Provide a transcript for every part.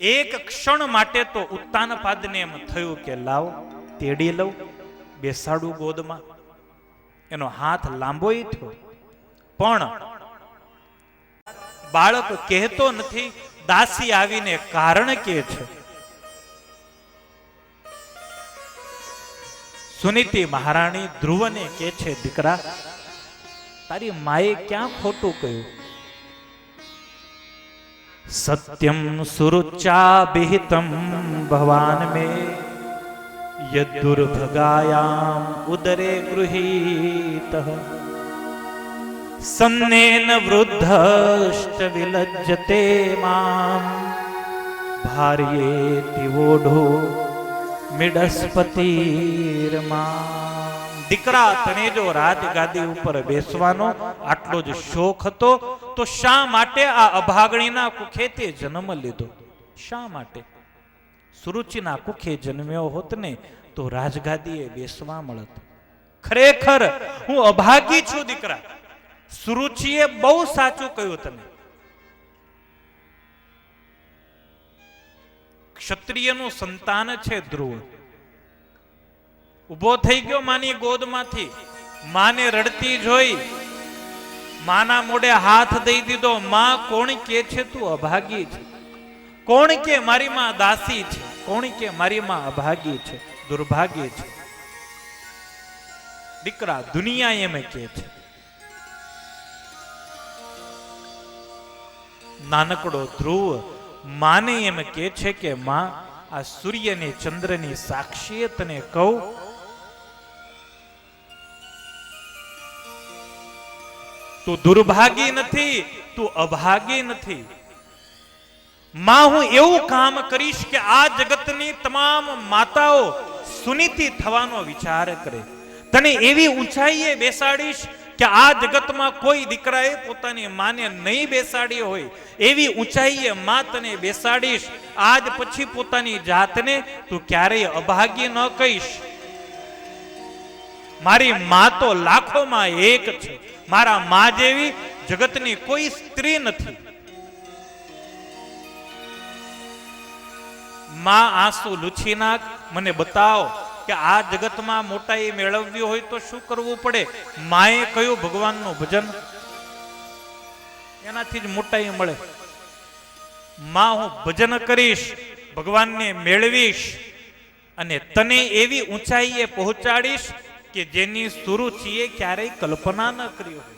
એક ક્ષણ માટે તો ઉત્તાનપાદને એમ થયું કે લાવ, તેડી લઉં, બેસાડું ગોદમાં. એનો હાથ લાંબો થયો. પણ બાળક કહેતો નથી, દાસી આવીને કારણ કે છે? સુનીતિ મહારાણી ધ્રુવને કે છે, દીકરા, તારી માએ ક્યાં ખોટું કહ્યું? સત્યમ સુરુચાભિહિતમ ભવાન મે યદુર્ભગાયામ ઉદરે ગૃહીત સન્નેન વૃદ્ધશ્ચ વિલજ્જતે મામ ભાર્યે વોઢો મિડસ્પતિર્મા દીકરા તને જો રાજગાદી ઉપર બેસવાનો આટલો જ શોખ હતો તો શા માટે આ અભાગણીના કુખે તે જન્મ લીધો? શા માટે? સુરુચિના કુખે જન્મ્યો હોત ને, તો રાજગાદીએ બેસવા મળત. ખરેખર, હું અભાગી છું, દીકરા. સુરુચિએ બહુ સાચું કહ્યું તને. ક્ષત્રિયનું સંતાન છે ધ્રુવ. ઊભો થઈ ગયો માની ગોદમાંથી. માને રડતી જોઈ માના મોઢે હાથ દઈ દીધો, માં, કોણ કે છે તું અભાગી છે? કોણ કે મારી માં દાસી છે? કોણ કે મારી માં અભાગી છે? દુર્ભાગી છે. દીકરા, દુનિયા એમ કે છે. નાનકડો ધ્રુવ, માને એમ કે છે કે માં, આ સૂર્ય ને ચંદ્રની સાક્ષીએ તને કહું તું દુર્ભાગી નથી, તું અભાગી નથી. માં, હું એવું કામ કરીશ કે આ જગતની તમામ માતાઓ સુનીતિ થવાનો વિચાર કરે. તને એવી ઊંચાઈએ બેસાડીશ કે આ જગતમાં કોઈ દીકરાએ પોતાની માને નહીં બેસાડી હોય. એવી ઊંચાઈએ માં તને બેસાડીશ, આજ પછી પોતાની જાતને તું ક્યારેય અભાગી ન કહીશ. મારી મા તો લાખોમાં એક છે. મારા મા જેવી જગતની કોઈ સ્ત્રી નથી. માં આંસુ લૂછી નાખ, મને બતાવો કે આ જગતમાં મોટાઈ મેળવવી હોય તો શું કરવું પડે? માએ કયું ભગવાનનું ભજન? એનાથી જ મોટાઈ મળે. માં, હું ભજન કરીશ, ભગવાનને મેળવીશ અને તને એવી ઊંચાઈએ પહોંચાડીશ કે જેની સુરુચિએ ક્યારેય કલ્પના ન કરી હોય.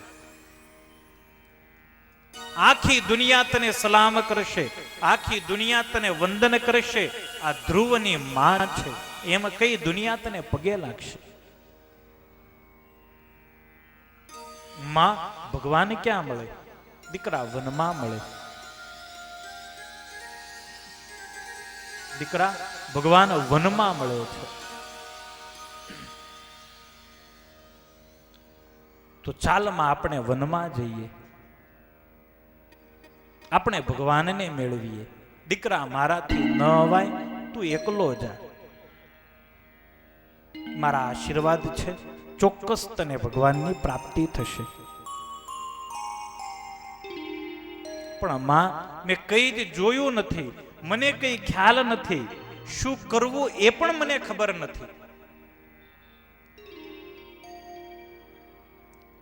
આખી દુનિયા તને સલામ કરશે, આખી દુનિયા તને વંદન કરશે, આ ધ્રુવની માં છે, એમ કઈ દુનિયા તને પગે લાગશે? માં ભગવાન ક્યાં મળે? દીકરા વનમાં મળે. દીકરા ભગવાન વનમાં મળે છે. તો ચાલમાં આપણે વનમાં જઈએ. આપણે ભગવાનને મેળવીએ. દીકરા મારાથી ન અવાય તું એકલો જા. મારા આશીર્વાદ છે, ચોક્કસ તને ભગવાનની પ્રાપ્તિ થશે. પણ માં મેં કઈ જ જોયું નથી, મને કઈ ખ્યાલ નથી. શું કરવું એ પણ મને ખબર નથી.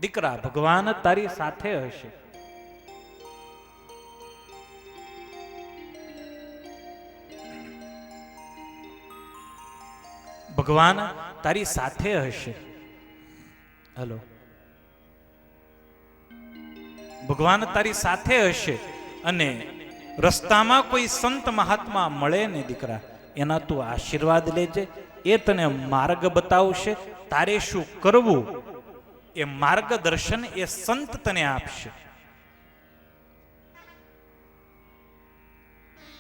દીકરા, ભગવાન તારી સાથે હશે. ભગવાન તારી સાથે હશે. હલો. ભગવાન તારી સાથે હશે અને રસ્તામાં કોઈ સંત મહાત્મા મળે ને દીકરા, એના તું આશીર્વાદ લેજે. એ તને માર્ગ બતાવશે. તારે શું કરવું? એ માર્ગદર્શન એ સંત તને આપશે.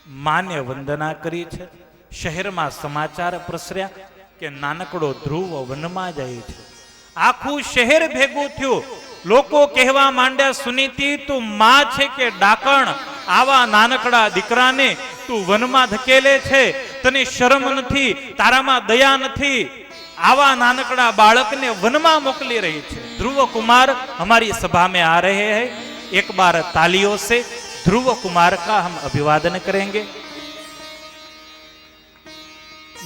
માને વંદના કરી છે. શહેરમાં સમાચાર પ્રસર્યા કે નાનકડો ધ્રુવ વનમાં જાય છે. આખું શહેર ભેગું થયું. લોકો કહેવા માંડ્યા, સુનીતિ, તું માં છે કે ડાકણ? આવા નાનકડા દીકરાને તું વનમાં ધકેલે છે. તને શરમ નથી, તારામાં દયા નથી. આવા નાનકડા બાળકને વનમાં મોકલી રહી છે. ध्रुव कुमार हमारी सभा में आ रहे हैं एक बार तालियों से ध्रुव कुमार का हम अभिवादन करेंगे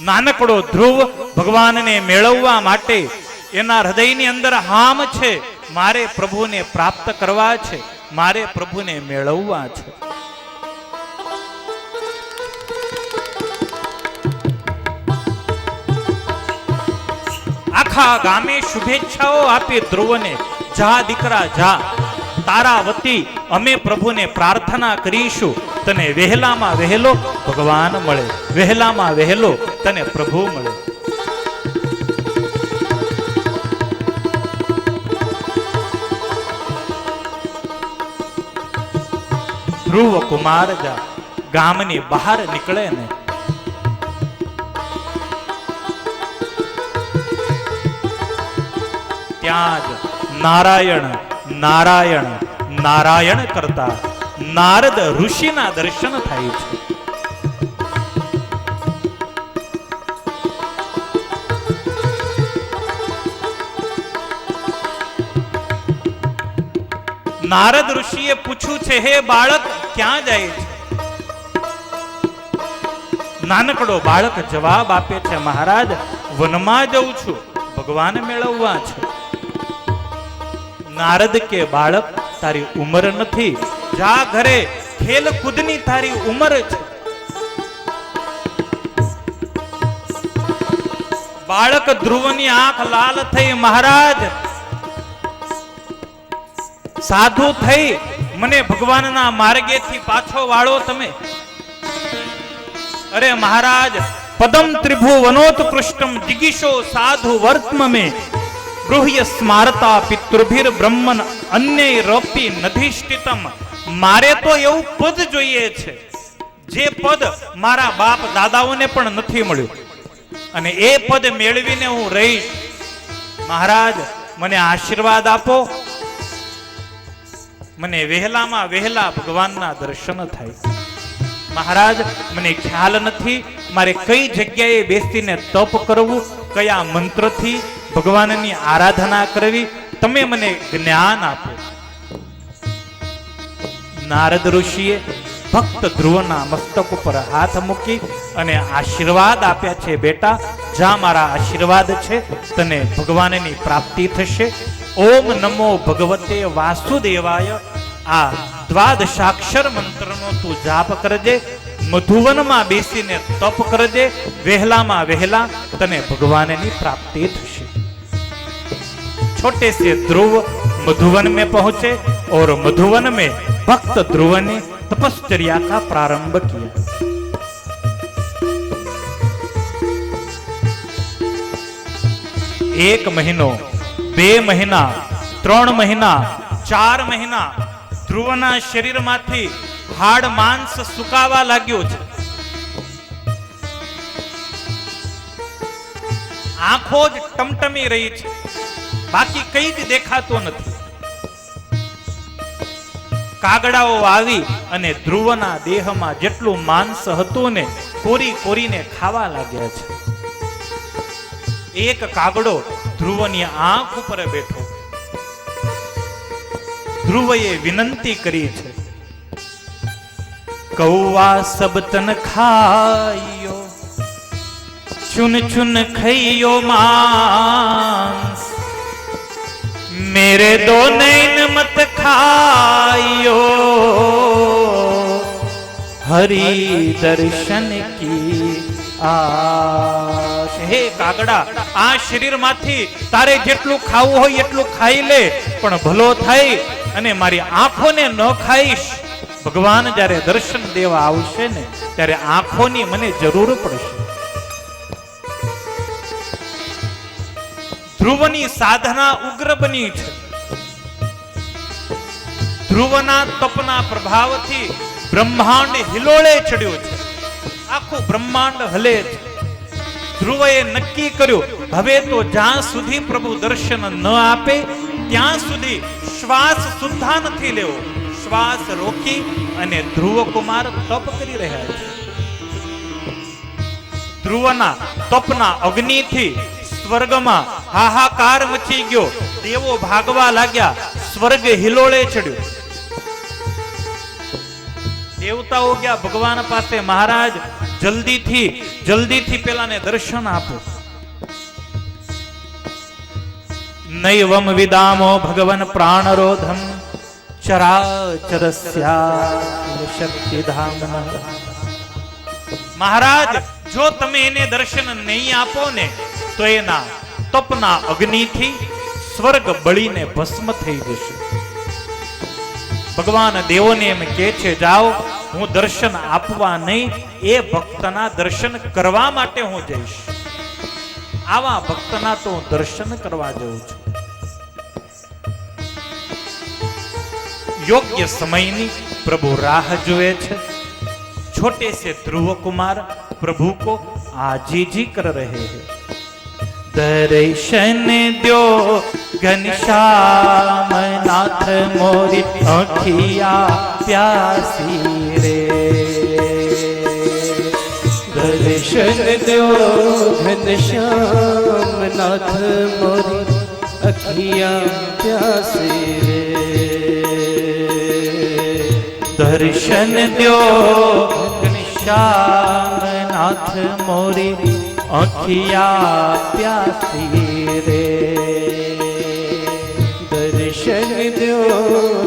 નાનકડો ધ્રુવ ભગવાન ને મેળવવા માટે એના હૃદયની અંદર હામ છે. મારે પ્રભુ ને પ્રાપ્ત કરવા છે. મારે પ્રભુ ને મેળવવા છે. આખા ગામે શુભેચ્છાઓ આપી ધ્રુવને, જા દીકરા, જા. તારા વતી અમે પ્રભુને પ્રાર્થના કરીશું. તને વહેલામાં વહેલો ભગવાન મળે. વહેલામાં વહેલો તને પ્રભુ મળે. ધ્રુવ કુમાર જા. ગામની બહાર નીકળે ને ત્યાં જ નારાયણ નારાયણ નારાયણ કરતા નારદ ઋષિના દર્શન થાય છે. નારદ ઋષિએ પૂછ્યું છે, હે બાળક, ક્યાં જાય છે? નાનકડો બાળક જવાબ આપે છે મહારાજ, વનમાં જઉં છું, ભગવાન મેળવવા છે. નારદ કે બાળક, તારી ઉંમર નથી. જા ઘરે, ખેલ કૂદની તારી ઉંમર છે. બાળક ધ્રુવની આંખ લાલ થઈ, મહારાજ. સાધુ થઈ, મને ભગવાનના માર્ગેથી પાછો વાળો તમે. અરે મહારાજ, પદમ ત્રિભુવનોત્કૃષ્ટમ, જિગીશો સાધુ વર્તમ મે ગૃહ્ય સ્મારતા પિતૃભીર બ્રહ્મન અન્ય રપી નધિષ્ઠિતમ. મારે તો એવું પદ જોઈએ છે, જે પદ મારા બાપ દાદાઓને પણ નથી મળ્યું. અને એ પદ મેળવીને હું રહીશ. મહારાજ, મને આશીર્વાદ આપો. મને વહેલામાં વહેલા ભગવાનના દર્શન થાય. મહારાજ, મને ખ્યાલ નથી, મારે કઈ જગ્યાએ બેસીને તપ કરવું, કયા મંત્રથી ભગવાનની આરાધના કરવી, તમે મને જ્ઞાન આપો. નારદ ઋષિએ ભક્ત ધ્રુવના મસ્તક ઉપર હાથ મૂકી અને આશીર્વાદ આપ્યા છે, બેટા, જા મારા આશીર્વાદ છે, તને ભગવાનની પ્રાપ્તિ થશે. ઓમ નમો ભગવતે વાસુદેવાય. આ દ્વાદશાક્ષર મંત્રનો તું જાપ કરજે, મધુવનમાં બેસીને તપ કરજે, વહેલામાં વહેલા તને ભગવાનની પ્રાપ્તિ થશે. छोटे से ध्रुव मधुवन में पहुंचे और मधुवन में भक्त ध्रुव ने तपश्चर्या का प्रारंभ किया એક મહિનો બે મહિના ત્રણ મહિના ચાર મહિના ધ્રુવના શરીરમાંથી હાડ માંસ સુકાવા લાગ્યો છે આંખો જ ટમટમી રહી છે બાકી કઈ જ દેખાતો નથી. કાગડાઓ આવી અને ધ્રુવના દેહમાં જેટલું માંસ હતું ને, કોરી કોરીને ખાવા લાગ્યા છે. એક કાગડો ધ્રુવની આંખ ઉપર બેઠો. ધ્રુવએ વિનંતી કરી છે, કૌવા સબતન ખાયો ચુન ચુન ખૈયો માંસ. मेरे दो नैन मत खाइयो हरि दर्शन की આશ હે કાગડા આ શરીરમાંથી તારે જેટલું ખાવું હોય એટલું ખાઈ લે પણ ભલો થાય અને મારી આંખોને ન ખાઈશ ભગવાન જ્યારે દર્શન દેવા આવશે ને ત્યારે આંખોની મને જરૂર પડશે ધ્રુવની સાધના ઉગ્ર બની છે. ધ્રુવના તપના પ્રભાવથી બ્રહ્માંડ હિલોળે ચડ્યો છે. આખું બ્રહ્માંડ હલે છે. ધ્રુવએ નક્કી કર્યું, હવે તો જ્યાં સુધી પ્રભુ દર્શન ન આપે, ત્યાં સુધી શ્વાસ સુદ્ધા નથી લેવો. શ્વાસ રોકી અને ધ્રુવ કુમાર તપ કરી રહ્યા છે. ધ્રુવના તપના અગ્નિથી સ્વર્ગમાં હાહાકાર મચી ગયો. દેવો ભાગવા લાગ્યા. સ્વર્ગ હિલોળે ચડ્યો. દેવતાઓ ગયા ભગવાન પાસે. મહારાજ, જલ્દીથી જલ્દીથી પેલાને દર્શન આપો. નૈવમ વિદામો ભગવન પ્રાણરોધમ. મહારાજ, જો તમે એને દર્શન નહીં આપો ને તો એના તપના અગ્નિથી સ્વર્ગ બળીને ભસ્મ થઈ જશે. ભગવાન દેવોને એમ કે છે, જાઓ, હું દર્શન આપવા નહીં, એ ભક્તના દર્શન કરવા માટે હું જઈશ. આવા ભક્તના તો દર્શન કરવા જઉં છું. યોગ્ય સમયની પ્રભુ રાહ જુએ છે. છોટે સે ધ્રુવ કુમાર પ્રભુ કો આજીજી કર રહે હૈ. દર્શન દ્યો ઘનશ્યામ નાથ મોરી અખિયા પ્યાસી રે. દર્શન દ્યો ઘનશ્યામ નાથ મોરી અખિયા પ્યાસી રે. દર્શન દ્યો ઘનશ્યામ મોરી अखिया प्यासी रे। दर्शन दो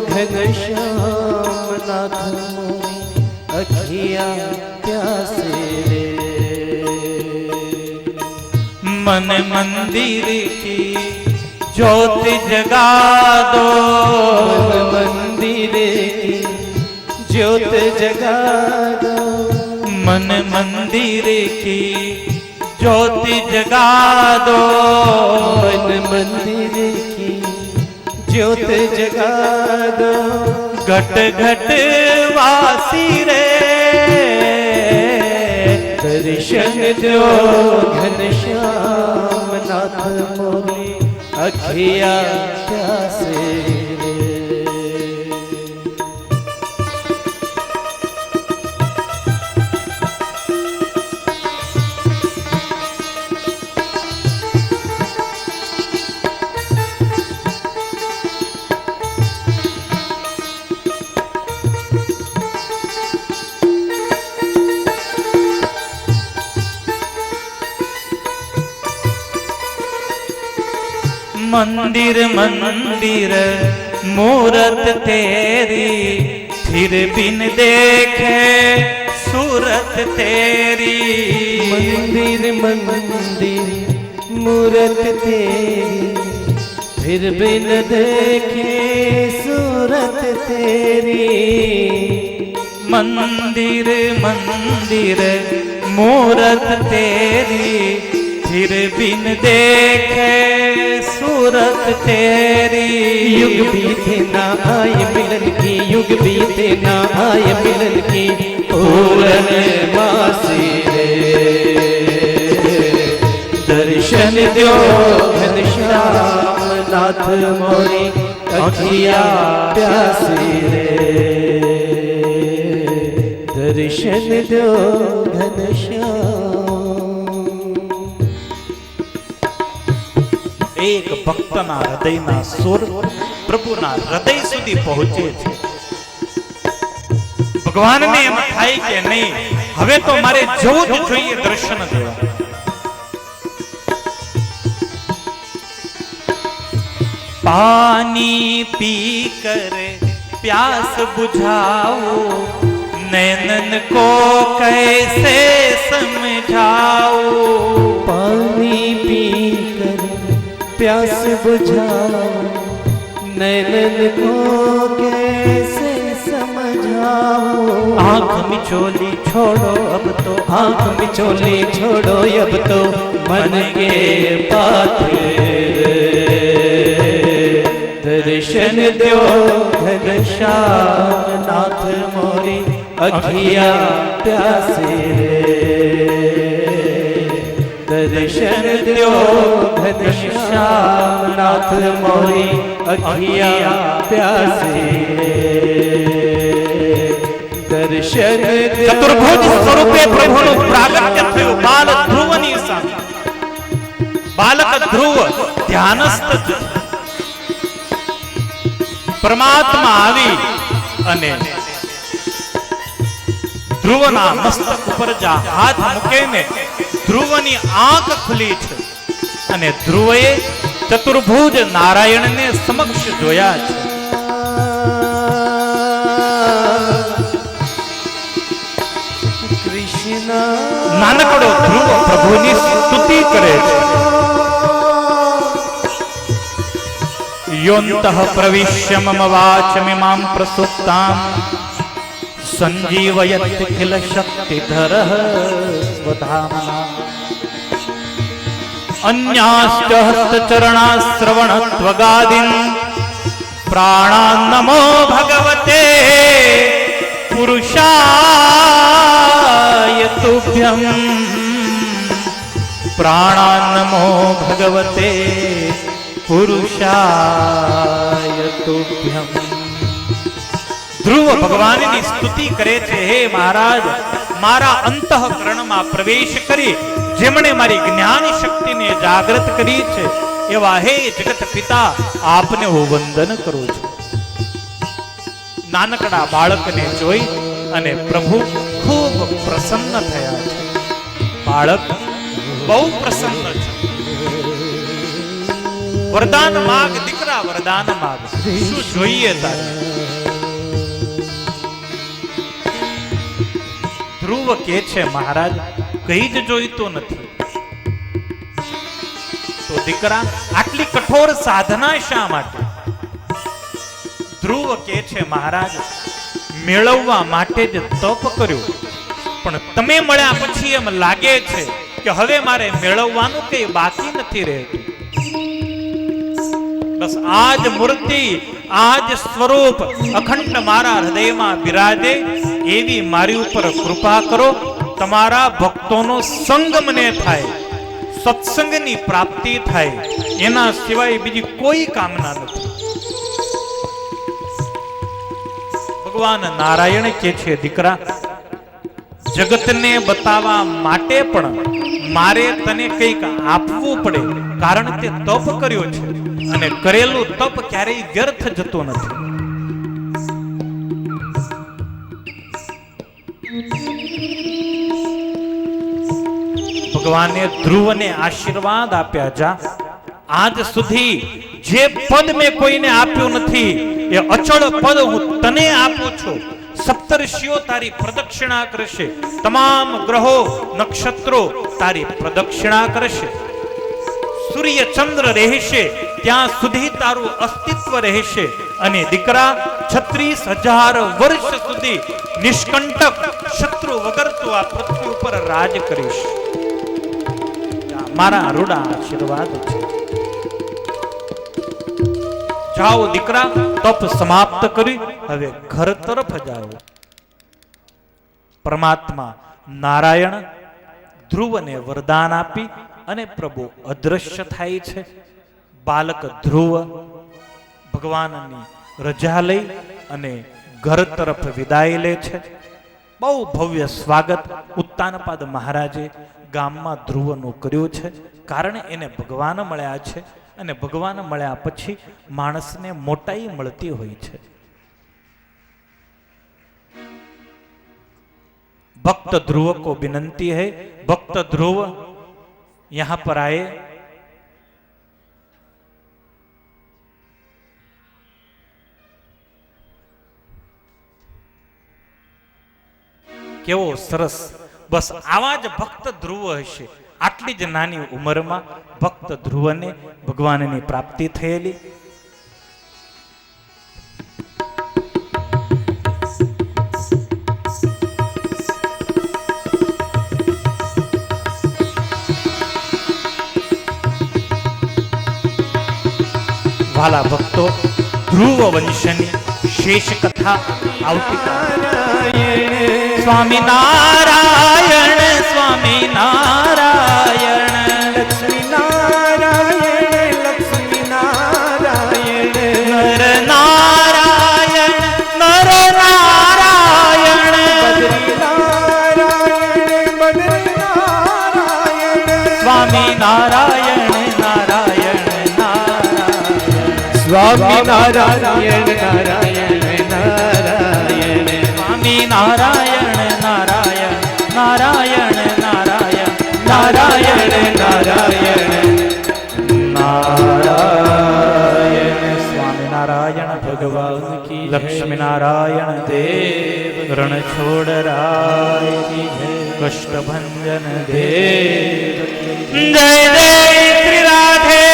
घन श्याम नाथ अखिया प्यासी रे। मन मंदिर की ज्योति जगा दो। मंदिर की ज्योत जगा दो। मन मंदिर की ज्योति जगा दो मन मंदिर की ज्योत जगा दो घट घट वासी रे दर्शन दो घनश्याम नाथ मोरी अखिया प्यासे मंदिर मंदिर मूरत तेरी फिर बिन देखे सूरत तेरी मंदिर मंदिर मूरत तेरी फिर बिन देखे सूरत तेरी मंदिर मंदिर मूरत तेरी फिर बिन देखे सूरत तेरी युग बीते ना आए मिलन की युग बीते ना आए मिलन की पूरन मासी रे दर्शन दो घनश्याम नाथ मोरी अखिया प्यासी रे दर्शन दो घनश्याम એક ભક્તના હૃદયના સુર પ્રભુના હૃદય સુધી પહોંચે છે ભગવાનને એમ થાય કે નહીં હવે તો મારે જવું જ જોઈએ દર્શન દેવા पानी पी कर प्यास बुझाओ नैनन को कैसे समझाओ पानी पी कर प्यास बुझाओ। नैनन को कैसे समझाओ। आँख मिचोली छोड़ो अब तो आँख मिचोली छोड़ो अब तो। मन के पात्र दर्शन दो घनश्याम नाथ मोरी, अखिया प्यासे। दर्शन दो घनश्याम नाथ मोरी अखिया प्यासे દર્શન ચતુર્ભુજ સ્વરૂપે પ્રભુનું પ્રાગટ્ય થયું બાલ ધ્રુવની સામે બાલક ધ્રુવ ધ્યાનસ્થ જ. પરમાત્મા આવી અને ધ્રુવના મસ્તક ઉપર જા હાથ મૂકે ને ધ્રુવની આંખ ખુલી છે. અને ધ્રુવએ ચતુર્ભુજ નારાયણને સમક્ષ જોયા છે. નાનકડો ધ્રુવ પ્રભુની સ્તુતિ કરે છે. યોંતઃ પ્રવિશ્ય મમ વાચમિમાં પ્રસુપ્તાં सञ्जीवयत्खिलशक्तिधरः स्वधामना अन्याश्च हस्तचरणाश्रवणत्वगादिन् प्राणान्नमो भगवते पुरुषाय तुभ्यम्। प्राणान्नमो भगवते पुरुषाय पुरुषायतुभ्यम् ધ્રુવ ભગવાનની સ્તુતિ કરે છે. હે મહારાજ, મારા અંતઃકરણમાં પ્રવેશ કરી જેમણે મારી જ્ઞાન શક્તિને જાગૃત કરી છે, એવા હે જગત પિતા, આપને હું વંદન કરું છું. નાનકડા બાળકને જોઈ અને પ્રભુ ખૂબ પ્રસન્ન થયા છે. બાળક બહુ પ્રસન્ન છે. વરદાન માગ, દીકરા, વરદાન માગ. શું જોઈએ તારે? ધ્રુવ કે છે, મહારાજ? કઈ જ જોઈતો નથી. તો દીકરા, આટલી કઠોર સાધના શા માટે? ધ્રુવ કે છે, મહારાજ, મેળવવા માટે જ તપ કર્યો. પણ તમે મળ્યા પછી એમ લાગે છે કે હવે મારે મેળવવાનું કઈ બાકી નથી રહેતું. બસ આજ મૂર્તિ, આજ સ્વરૂપ અખંડ મારા હૃદયમાં બિરાજે. એવી મારી ઉપર કૃપા કરો, તમારા ભક્તોનો સંગ મને થાય, સત્સંગની પ્રાપ્તિ થાય, એના સિવાય બીજી કોઈ કામના નથી. ભગવાન નારાયણ કે છે, દીકરા, જગતને બતાવવા માટે પણ મારે તને કંઈક આપવું પડે, કારણ તે તપ કર્યો છે, અને કરેલું તપ ક્યારેય વ્યર્થ જતો નથી. ભગવાને ધ્રુવને આશીર્વાદ આપ્યા જા. આજ સુધી જે પદ મેં કોઈને આપ્યું નથી, એ અચળ પદ હું તને આપું છું. સપ્તર્ષિઓ તારી પ્રદક્ષિણા કરશે. તમામ ગ્રહો, નક્ષત્રો તારી પ્રદક્ષિણા કરશે. સૂર્ય ચંદ્ર રહેશે, ત્યાં સુધી તારું અસ્તિત્વ રહેશે. અને દીકરા છત્રીસ હજાર વર્ષ સુધી નિષ્કંટક શત્રુ વગર તું આ પૃથ્વી ઉપર રાજ કરીશ. મારા રૂડા આશીર્વાદ છે. જાઓ દીકરા, તપ સમાપ્ત કરી, હવે ઘર તરફ જાઓ. પરમાત્મા નારાયણ ધ્રુવને વરદાન આપી અને પ્રભુ અદ્રશ્ય થાય છે. બાલક ધ્રુવ ભગવાનની રજા લઈ અને ઘર તરફ વિદાય લે છે. બહુ ભવ્ય સ્વાગત ઉત્તાનપાદ મહારાજે ગામમાં ધ્રુવનું કર્યું છે. કારણ એને ભગવાન મળ્યા છે અને ભગવાન મળ્યા પછી માણસને મોટાઈ મળતી હોય છે. ભક્ત ધ્રુવ કો વિનંતી હૈ. ભક્ત ધ્રુવ યહાં પર આયે. કેવો સરસ. બસ આવા જ ભક્ત ધ્રુવ હશે. આટલી જ નાની ઉંમરમાં ભક્ત ધ્રુવને ભગવાનની પ્રાપ્તિ થયેલી. વાલા ભક્તો, ધ્રુવ વંશની શેષ કથા આવતીકાલે સ્વામી નારાયણ સ્વામી નારાયણ. લક્ષ્મી નારાયણ લક્ષ્મી નારાયણ. નર નારાયણ નર નારાયણ. બદ્રી નારાયણ બદ્રી નારાયણ. સ્વામી નારાયણ નારાયણ નારાયણ સ્વામી નારાયણ. નારાયણ નારાયણ સ્વામી નારાયણ નારાયણ. નારાયણ નારાયણ નારાયણ નારાયણ નારાયણ સ્વામિનારાયણ ભગવાન કી લક્ષ્મીનારાયણ દેવ રણ છોડ રાય કી કષ્ટભંજન દેવ જય જય શ્રી રાધે